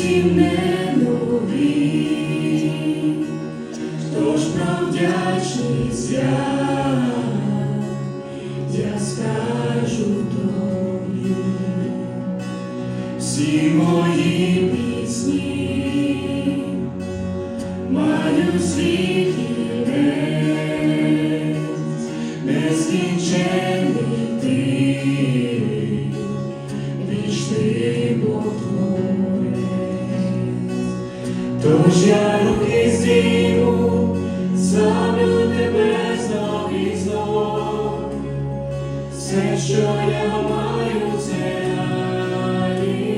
зовсім не нові, тож про вдячність я, я скажу тобі всі мої пісні, маю світ. Тому руки здійму, ставлю тебе за візо, все, що я маю, це Алілуя,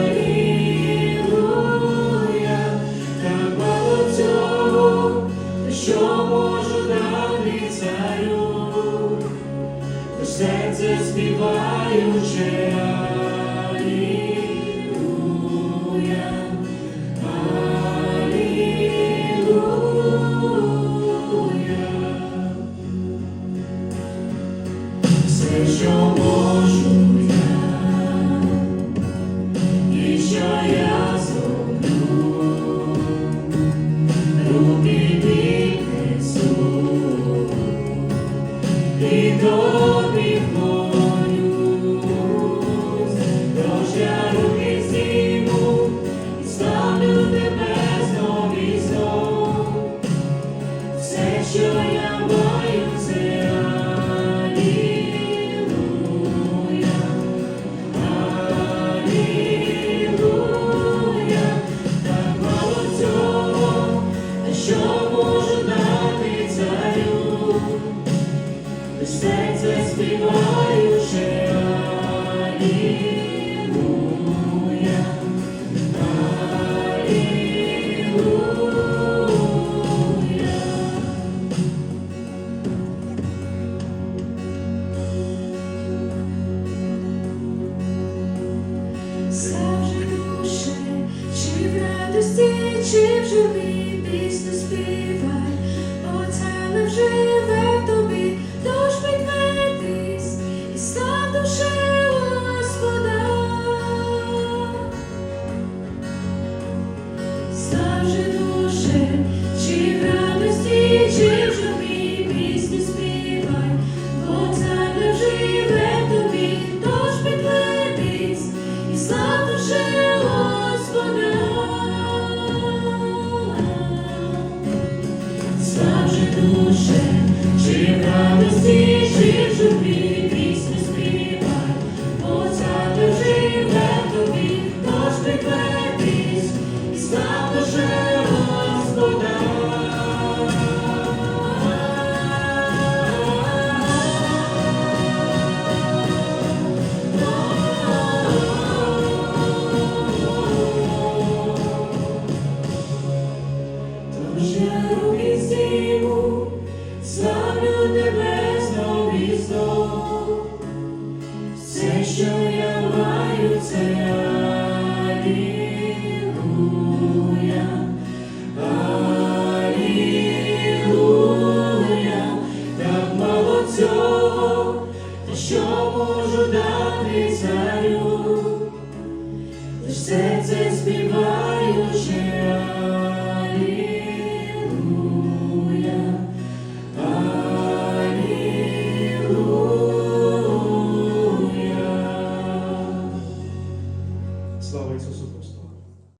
Алілуя, що можу дати царю, серце співаючи. що Чи в живій пісні спів? shame. is beyond.